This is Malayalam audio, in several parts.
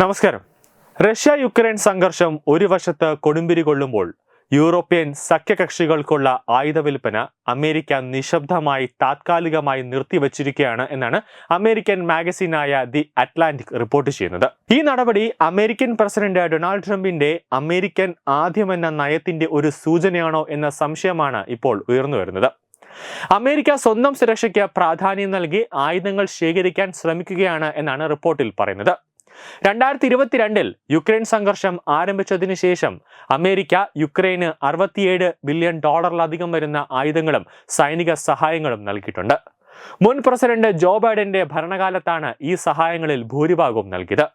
നമസ്കാരം. റഷ്യ യുക്രൈൻ സംഘർഷം ഒരു വശത്ത് കൊടുമ്പിരി കൊള്ളുമ്പോൾ യൂറോപ്യൻ സഖ്യകക്ഷികൾക്കുള്ള ആയുധ വിൽപ്പന അമേരിക്ക നിശബ്ദമായി താത്കാലികമായി നിർത്തിവച്ചിരിക്കുകയാണ് എന്നാണ് അമേരിക്കൻ മാഗസീനായ ദി അറ്റ്ലാന്റിക് റിപ്പോർട്ട് ചെയ്യുന്നത്. ഈ നടപടി അമേരിക്കൻ പ്രസിഡന്റ് ഡൊണാൾഡ് ട്രംപിന്റെ അമേരിക്കൻ ആദ്യമെന്ന നയത്തിന്റെ ഒരു സൂചനയാണോ എന്ന സംശയമാണ് ഇപ്പോൾ ഉയർന്നു വരുന്നത്. അമേരിക്ക സ്വന്തം സുരക്ഷയ്ക്ക് പ്രാധാന്യം നൽകി ആയുധങ്ങൾ ശേഖരിക്കാൻ ശ്രമിക്കുകയാണ് എന്നാണ് റിപ്പോർട്ടിൽ പറയുന്നത്. രണ്ടായിരത്തി ഇരുപത്തിരണ്ടിൽ യുക്രൈൻ സംഘർഷം ആരംഭിച്ചതിന് ശേഷം അമേരിക്ക യുക്രൈന് അറുപത്തിയേഴ് ബില്യൺ ഡോളറിലധികം വരുന്ന ആയുധങ്ങളും സൈനിക സഹായങ്ങളും നൽകിയിട്ടുണ്ട്. മുൻ പ്രസിഡന്റ് ജോ ബൈഡന്റെ ഭരണകാലത്താണ് ഈ സഹായങ്ങളിൽ ഭൂരിഭാഗവും നൽകിയത്.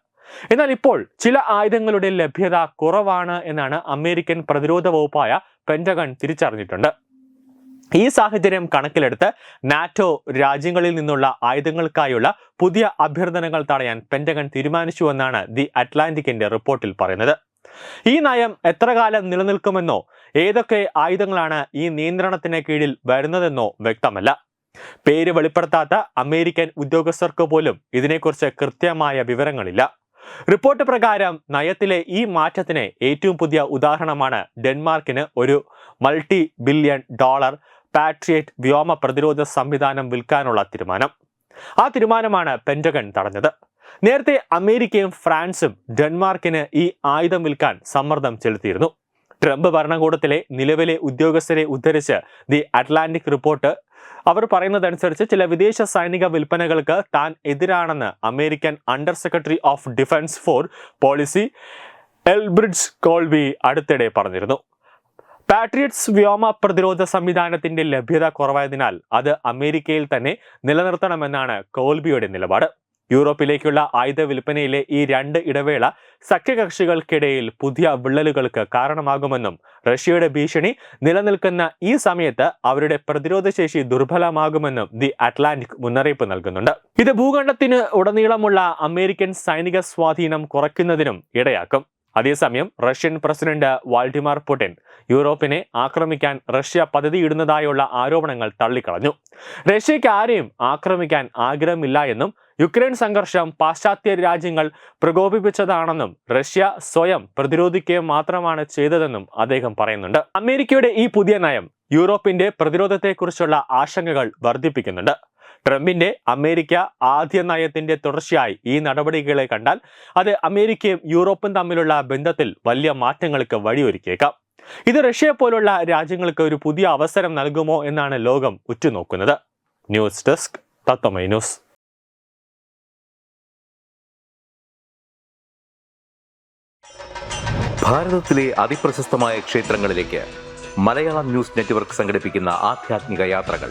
എന്നാൽ ഇപ്പോൾ ചില ആയുധങ്ങളുടെ ലഭ്യത കുറവാണ് എന്നാണ് അമേരിക്കൻ പ്രതിരോധ വകുപ്പായ പെന്റഗൺ തിരിച്ചറിഞ്ഞിട്ടുണ്ട്. ഈ സാഹചര്യം കണക്കിലെടുത്ത് നാറ്റോ രാജ്യങ്ങളിൽ നിന്നുള്ള ആയുധങ്ങൾക്കായുള്ള പുതിയ അഭ്യർത്ഥനകൾ തടയാൻ പെന്റഗൺ തീരുമാനിച്ചുവെന്നാണ് ദി അറ്റ്ലാന്റിക്കിന്റെ റിപ്പോർട്ടിൽ പറയുന്നത്. ഈ നയം എത്ര കാലം നിലനിൽക്കുമെന്നോ ഏതൊക്കെ ആയുധങ്ങളാണ് ഈ നിയന്ത്രണത്തിന് കീഴിൽ വരുന്നതെന്നോ വ്യക്തമല്ല. പേര് വെളിപ്പെടുത്താത്ത അമേരിക്കൻ ഉദ്യോഗസ്ഥർക്ക് പോലും ഇതിനെക്കുറിച്ച് കൃത്യമായ വിവരങ്ങളില്ല. റിപ്പോർട്ട് പ്രകാരം നയത്തിലെ ഈ മാറ്റത്തിന് ഏറ്റവും പുതിയ ഉദാഹരണമാണ് ഡെൻമാർക്കിന് ഒരു മൾട്ടി ബില്യൺ ഡോളർ പാട്രിയറ്റ് വ്യോമ പ്രതിരോധ സംവിധാനം വിൽക്കാനുള്ള തീരുമാനം. ആ തീരുമാനമാണ് പെന്റഗൺ തടഞ്ഞത്. നേരത്തെ അമേരിക്കയും ഫ്രാൻസും ഡെൻമാർക്കിന് ഈ ആയുധം വിൽക്കാൻ സമ്മർദ്ദം ചെലുത്തിയിരുന്നു. ട്രംപ് ഭരണകൂടത്തിലെ നിലവിലെ ഉദ്യോഗസ്ഥരെ ഉദ്ധരിച്ച് ദി അറ്റ്ലാന്റിക് റിപ്പോർട്ട് അവർ പറയുന്നതനുസരിച്ച് ചില വിദേശ സൈനിക വിൽപ്പനകൾക്ക് താൻ എതിരാണെന്ന് American under secretary of defence for policy Elbridge Colby അടുത്തിടെ പറഞ്ഞിരുന്നു. പാട്രിയറ്റ്സ് വ്യോമ പ്രതിരോധ സംവിധാനത്തിന്റെ ലഭ്യത കുറവായതിനാൽ അത് അമേരിക്കയിൽ തന്നെ നിലനിർത്തണമെന്നാണ് കോൾബിയുടെ നിലപാട്. യൂറോപ്പിലേക്കുള്ള ആയുധ വിൽപ്പനയിലെ ഈ രണ്ട് ഇടവേള സഖ്യകക്ഷികൾക്കിടയിൽ പുതിയ വിള്ളലുകൾക്ക് കാരണമാകുമെന്നും റഷ്യയുടെ ഭീഷണി നിലനിൽക്കുന്ന ഈ സമയത്ത് അവരുടെ പ്രതിരോധ ശേഷി ദുർബലമാകുമെന്നും ദി അറ്റ്ലാന്റിക് മുന്നറിയിപ്പ് നൽകുന്നുണ്ട്. ഇത് ഭൂഖണ്ഡത്തിന് ഉടനീളമുള്ള അമേരിക്കൻ സൈനിക സ്വാധീനം കുറയ്ക്കുന്നതിനും ഇടയാക്കും. അതേസമയം റഷ്യൻ പ്രസിഡന്റ് വാൾഡിമാർ പുടിൻ യൂറോപ്പിനെ ആക്രമിക്കാൻ റഷ്യ പദ്ധതിയിടുന്നതായുള്ള ആരോപണങ്ങൾ തള്ളിക്കളഞ്ഞു. റഷ്യയ്ക്ക് ആരെയും ആക്രമിക്കാൻ ആഗ്രഹമില്ല എന്നും യുക്രൈൻ സംഘർഷം പാശ്ചാത്യ രാജ്യങ്ങൾ പ്രകോപിപ്പിച്ചതാണെന്നും റഷ്യ സ്വയം പ്രതിരോധിക്കുക മാത്രമാണ് ചെയ്തതെന്നും അദ്ദേഹം പറയുന്നുണ്ട്. അമേരിക്കയുടെ ഈ പുതിയ നയം യൂറോപ്പിന്റെ പ്രതിരോധത്തെക്കുറിച്ചുള്ള ആശങ്കകൾ വർദ്ധിപ്പിക്കുന്നുണ്ട്. ട്രംപിന്റെ അമേരിക്ക ആദ്യ നയത്തിന്റെ തുടർച്ചയായി ഈ നടപടികളെ കണ്ടാൽ അത് അമേരിക്കയും യൂറോപ്പും തമ്മിലുള്ള ബന്ധത്തിൽ വലിയ മാറ്റങ്ങൾക്ക് വഴിയൊരുക്കിയേക്കാം. ഇത് റഷ്യയെ പോലുള്ള രാജ്യങ്ങൾക്ക് ഒരു പുതിയ അവസരം നൽകുമോ എന്നാണ് ലോകം ഉറ്റുനോക്കുന്നത്. News desk Tatwamayi news. ഭാരതത്തിലെ ക്ഷേത്രങ്ങളിലേക്ക് മലയാളം ന്യൂസ് നെറ്റ്വർക്ക് യാത്രകൾ.